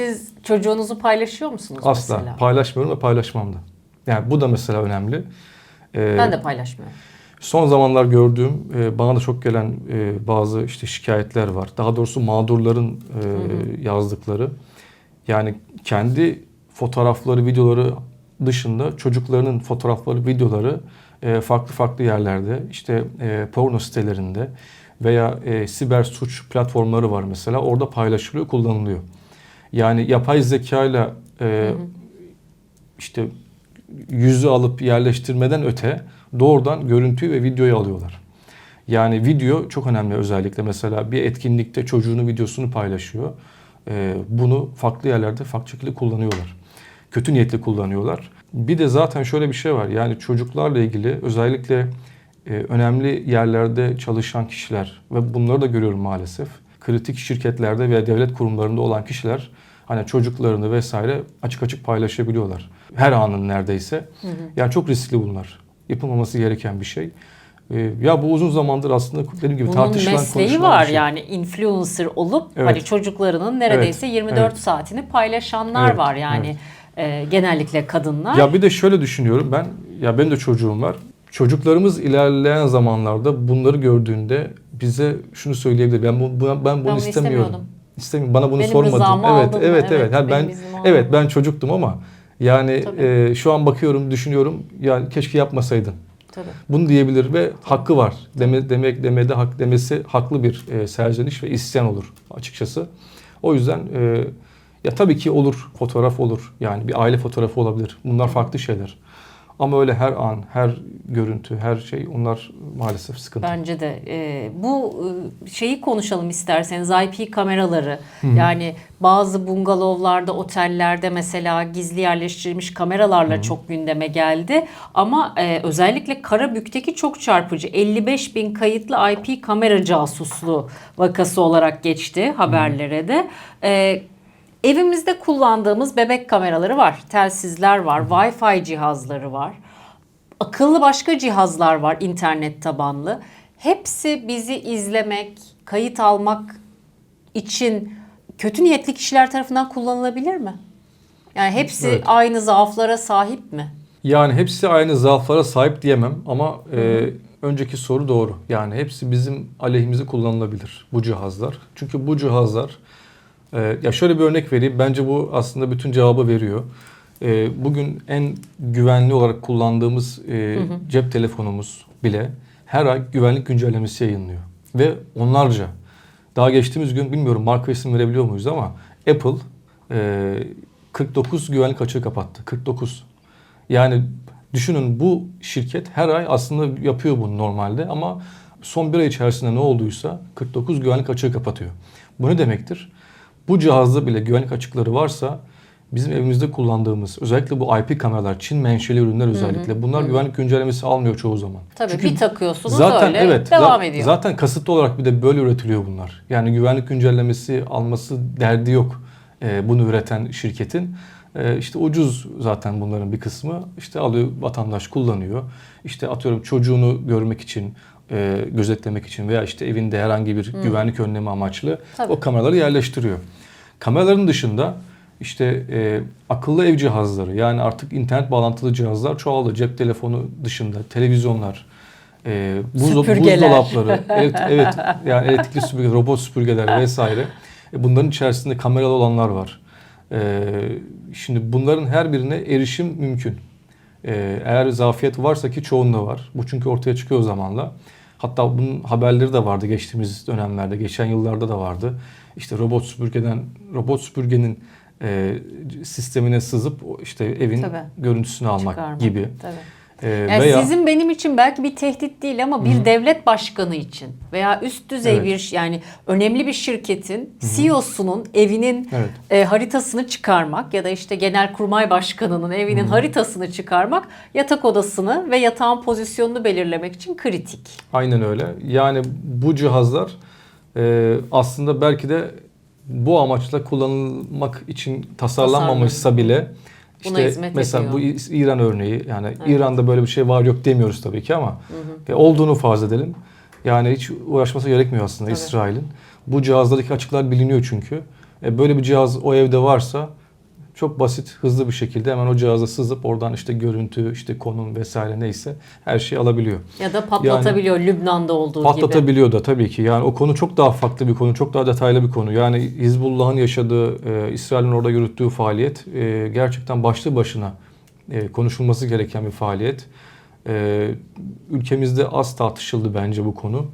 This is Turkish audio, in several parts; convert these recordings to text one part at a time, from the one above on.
Siz çocuğunuzu paylaşıyor musunuz Asla mesela? paylaşmıyorum ve paylaşmam da. Yani bu da mesela önemli. Ee, Ben de paylaşmıyorum. Son zamanlar gördüğüm, e, bana da çok gelen e, bazı işte şikayetler var. Daha doğrusu mağdurların e, yazdıkları. Yani kendi fotoğrafları, videoları dışında çocuklarının fotoğrafları, videoları e, farklı farklı yerlerde, işte e, porno sitelerinde veya e, siber suç platformları var mesela. Orada paylaşılıyor, kullanılıyor. Yani yapay zekayla e, işte yüzü alıp yerleştirmeden öte doğrudan görüntüyü ve videoyu alıyorlar. Yani video çok önemli özellikle mesela bir etkinlikte çocuğunun videosunu paylaşıyor. Ee, bunu farklı yerlerde farklı şekilde kullanıyorlar. Kötü niyetli kullanıyorlar. Bir de zaten şöyle bir şey var. Yani çocuklarla ilgili özellikle e, önemli yerlerde çalışan kişiler ve bunları da görüyorum maalesef. Kritik şirketlerde veya devlet kurumlarında olan kişiler hani çocuklarını vesaire açık açık paylaşabiliyorlar. Her anın neredeyse. Yani çok riskli bunlar. Yapılmaması gereken bir şey. Ee, ya bu uzun zamandır aslında dediğim gibi Bunun tartışılan mesleği var şey. yani influencer olup Evet. hani çocuklarının neredeyse Evet, 24 evet. saatini paylaşanlar Evet, var yani e, genellikle kadınlar. Ya bir de şöyle düşünüyorum ben. Ya benim de çocuğum var. Çocuklarımız ilerleyen zamanlarda bunları gördüğünde bize şunu söyleyebilir. Ben bu, bu- ben bunu Ben bunu istemiyorum. istemiyordum. İstemiyorum. Bana bunu Benim sormadın. Evet, evet, evet, Evet, Yani ben evet ben çocuktum ama yani Tabii. e, şu an bakıyorum, düşünüyorum. Yani keşke yapmasaydın. Tabii. Bunu diyebilir ve hakkı var. Deme, demek demede hak demesi haklı bir e, serzeniş ve isyan olur açıkçası. O yüzden e, ya tabii ki olur fotoğraf olur. Yani bir aile fotoğrafı olabilir. Bunlar farklı şeyler. Ama öyle her an, her görüntü, her şey onlar maalesef sıkıntı. Bence de. E, bu şeyi konuşalım isterseniz IP kameraları. Yani bazı bungalovlarda otellerde mesela gizli yerleştirilmiş kameralarla çok gündeme geldi. Ama e, özellikle Karabük'teki çok çarpıcı 55 bin kayıtlı IP kamera casusluğu vakası olarak geçti haberlere de. E, Evimizde kullandığımız bebek kameraları var, telsizler var, Wi-Fi cihazları var akıllı başka cihazlar var internet tabanlı. Hepsi bizi izlemek, kayıt almak için kötü niyetli kişiler tarafından kullanılabilir mi? Yani hepsi Evet. aynı zaaflara sahip mi? Yani hepsi aynı zaaflara sahip diyemem ama e, önceki soru doğru. Yani hepsi bizim aleyhimize kullanılabilir bu cihazlar. Çünkü bu cihazlar e, ya şöyle bir örnek vereyim. Bence bu aslında bütün cevabı veriyor. E, bugün en güvenli olarak kullandığımız e, cep telefonumuz bile her ay güvenlik güncellemesi yayınlıyor. Ve onlarca daha geçtiğimiz gün bilmiyorum marka isim verebiliyor muyuz ama Apple e, 49 güvenlik açığı kapattı. 49. Yani düşünün bu şirket her ay aslında yapıyor bunu normalde ama son bir ay içerisinde ne olduysa 49 güvenlik açığı kapatıyor. Bu ne demektir? Bu cihazda bile güvenlik açıkları varsa bizim evimizde kullandığımız özellikle bu IP kameralar, Çin menşeli ürünler özellikle bunlar güvenlik güncellemesi almıyor çoğu zaman. Tabii Çünkü bir takıyorsunuz zaten öyle evet devam ediyor. Zaten kasıtlı olarak bir de böyle üretiliyor bunlar. Yani güvenlik güncellemesi alması derdi yok e, bunu üreten şirketin. E, işte ucuz zaten bunların bir kısmı. İşte alıyor vatandaş kullanıyor. İşte atıyorum çocuğunu görmek için, e, gözetlemek için veya işte evinde herhangi bir güvenlik önlemi amaçlı Tabii. o kameraları yerleştiriyor. Kameraların dışında işte e, akıllı ev cihazları yani artık internet bağlantılı cihazlar çoğaldı. Cep telefonu dışında televizyonlar, e, Süpürgeler. buzdolapları, evet, evet yani elektrikli süpürge, robot süpürgeler vesaire. E, bunların içerisinde kameralı olanlar var. E, şimdi bunların her birine erişim mümkün. E, eğer zafiyet varsa ki çoğunda var. Bu çünkü ortaya çıkıyor zamanla. Hatta bunun haberleri de vardı geçtiğimiz dönemlerde, geçen yıllarda da vardı. İşte robot süpürgeden, robot süpürgenin e, sistemine sızıp işte evin Tabii. görüntüsünü almak Çıkarmak. gibi. Tabii. E, Yani veya sizin benim için belki bir tehdit değil ama bir devlet başkanı için veya üst düzey Evet. bir yani önemli bir şirketin CEO'sunun evinin Evet. e, haritasını çıkarmak ya da işte genelkurmay başkanının evinin haritasını çıkarmak yatak odasını ve yatağın pozisyonunu belirlemek için kritik. Aynen öyle. Yani bu cihazlar e, aslında belki de bu amaçla kullanılmak için tasarlanmamışsa bile Buna işte hizmet mesela ediyor. bu İran örneği yani İran'da böyle bir şey var yok demiyoruz tabii ki ama e, olduğunu farz edelim. Yani hiç uğraşması gerekmiyor aslında Tabii. İsrail'in. Bu cihazlardaki açıklar biliniyor çünkü. E, böyle bir cihaz o evde varsa çok basit, hızlı bir şekilde hemen o cihaza sızıp oradan işte görüntü, işte konum vesaire neyse her şeyi alabiliyor. Ya da patlatabiliyor Lübnan'da olduğu gibi. Patlatabiliyor da tabii ki. Yani o konu çok daha farklı bir konu, çok daha detaylı bir konu. Yani Hizbullah'ın yaşadığı, e, İsrail'in orada yürüttüğü faaliyet e, gerçekten başlı başına e, konuşulması gereken bir faaliyet. E, ülkemizde az tartışıldı bence bu konu.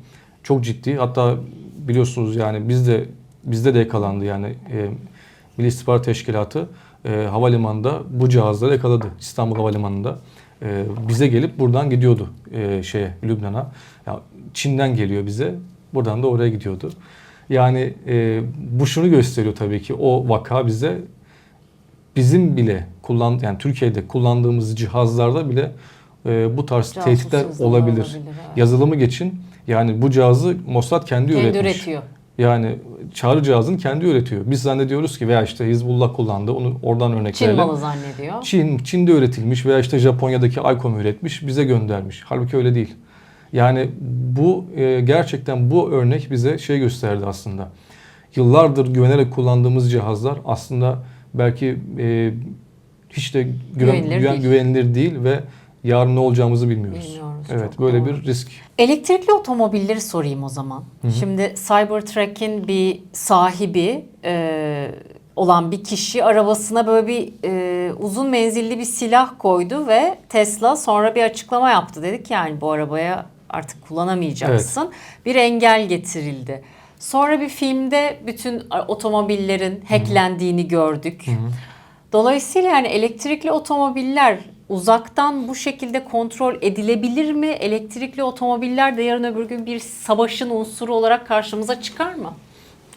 Çok ciddi. Hatta biliyorsunuz yani bizde bizde de yakalandı yani e, Milli İstihbarat Teşkilatı e, havalimanında bu cihazları yakaladı İstanbul Havalimanı'nda. E, bize gelip buradan gidiyordu e, şeye Lübnan'a. Ya Çin'den geliyor bize. Buradan da oraya gidiyordu. Yani e, bu şunu gösteriyor tabii ki o vaka bize bizim bile kullan yani Türkiye'de kullandığımız cihazlarda bile e, bu tarz Casus tehditler olabilir. olabilir, evet. Yazılımı geçin. Yani bu cihazı Mossad kendi, Kendi üretmiş. üretiyor. Yani çağrı cihazını kendi üretiyor. Biz zannediyoruz ki veya işte Hizbullah kullandı. Onu oradan örnek Çin verelim. malı zannediyor. Çin, Çin'de üretilmiş veya işte Japonya'daki Icom üretmiş, bize göndermiş. Halbuki öyle değil. Yani bu e, gerçekten bu örnek bize şey gösterdi aslında. Yıllardır güvenerek kullandığımız cihazlar aslında belki e, hiç de güven, Güvenilir güven- değil. güvenilir değil ve yarın ne olacağımızı bilmiyoruz. Bilmiyoruz, Evet, çok böyle doğru. bir risk. Elektrikli otomobilleri sorayım o zaman. Şimdi Cybertruck'in bir sahibi e, olan bir kişi arabasına böyle bir e, uzun menzilli bir silah koydu ve Tesla sonra bir açıklama yaptı. Dedik yani bu arabaya artık kullanamayacaksın. Bir engel getirildi. Sonra bir filmde bütün otomobillerin hacklendiğini gördük. Dolayısıyla yani elektrikli otomobiller uzaktan bu şekilde kontrol edilebilir mi? Elektrikli otomobiller de yarın öbür gün bir savaşın unsuru olarak karşımıza çıkar mı?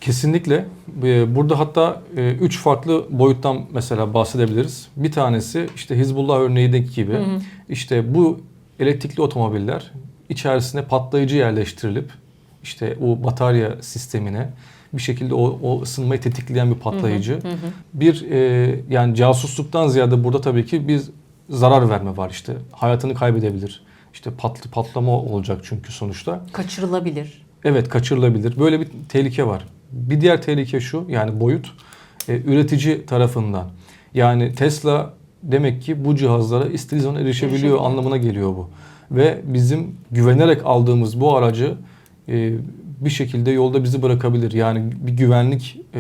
Kesinlikle. Ee, Burada hatta e, üç farklı boyuttan mesela bahsedebiliriz. Bir tanesi işte Hizbullah örneğindeki gibi işte bu elektrikli otomobiller içerisine patlayıcı yerleştirilip işte o batarya sistemine bir şekilde o, o ısınmayı tetikleyen bir patlayıcı. Bir e, yani casusluktan ziyade burada tabii ki bir zarar verme var işte. Hayatını kaybedebilir. İşte patlı patlama olacak çünkü sonuçta. Kaçırılabilir. Evet kaçırılabilir. Böyle bir tehlike var. Bir diğer tehlike şu yani boyut e, üretici tarafından. Yani Tesla demek ki bu cihazlara istediği zaman erişebiliyor Erişebiliyor. anlamına geliyor bu. Ve bizim güvenerek aldığımız bu aracı e, bir şekilde yolda bizi bırakabilir. Yani bir güvenlik e,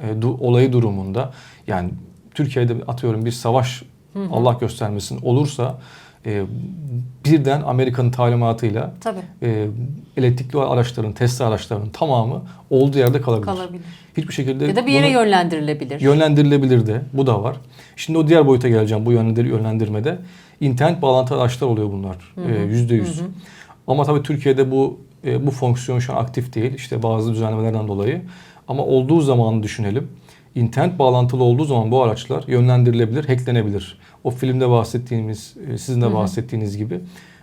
e, du- olayı durumunda yani Türkiye'de atıyorum bir savaş Allah göstermesin olursa e, birden Amerika'nın talimatıyla Tabii e, elektrikli araçların, Tesla araçlarının tamamı olduğu yerde kalabilir. kalabilir. Hiçbir şekilde Ya da bir yere yönlendirilebilir. yönlendirilebilir de. Bu da var. Şimdi o diğer boyuta geleceğim bu yönlendir yönlendirmede. İnternet bağlantılı araçlar oluyor bunlar. e, Yüzde yüz. Ama tabii Türkiye'de bu e, bu fonksiyon şu an aktif değil. İşte bazı düzenlemelerden dolayı. Ama olduğu zamanı düşünelim. İnternet bağlantılı olduğu zaman bu araçlar yönlendirilebilir, hacklenebilir. O filmde bahsettiğimiz, e, sizin de bahsettiğiniz gibi.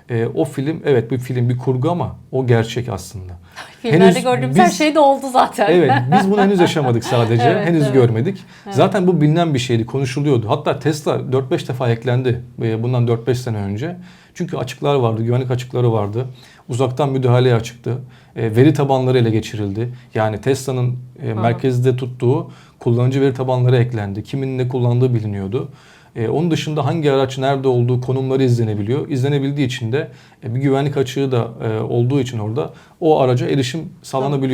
E, o film evet bir film bir kurgu ama o gerçek aslında. Filmlerde Henüz gördüğümüz her biz- şey de oldu zaten. Evet biz bunu henüz yaşamadık sadece. Evet, henüz evet. görmedik. Zaten bu bilinen bir şeydi, konuşuluyordu. Hatta Tesla 4-5 defa hacklendi e, bundan 4-5 sene önce. Çünkü açıklar vardı, güvenlik açıkları vardı. Uzaktan müdahaleye açıktı. E, veri tabanları ele geçirildi. Yani Tesla'nın e, merkezde tuttuğu kullanıcı veri tabanları eklendi. Kimin ne kullandığı biliniyordu. E, onun dışında hangi araç nerede olduğu konumları izlenebiliyor. İzlenebildiği için de e, bir güvenlik açığı da e, olduğu için orada o araca erişim sağlanabiliyordu.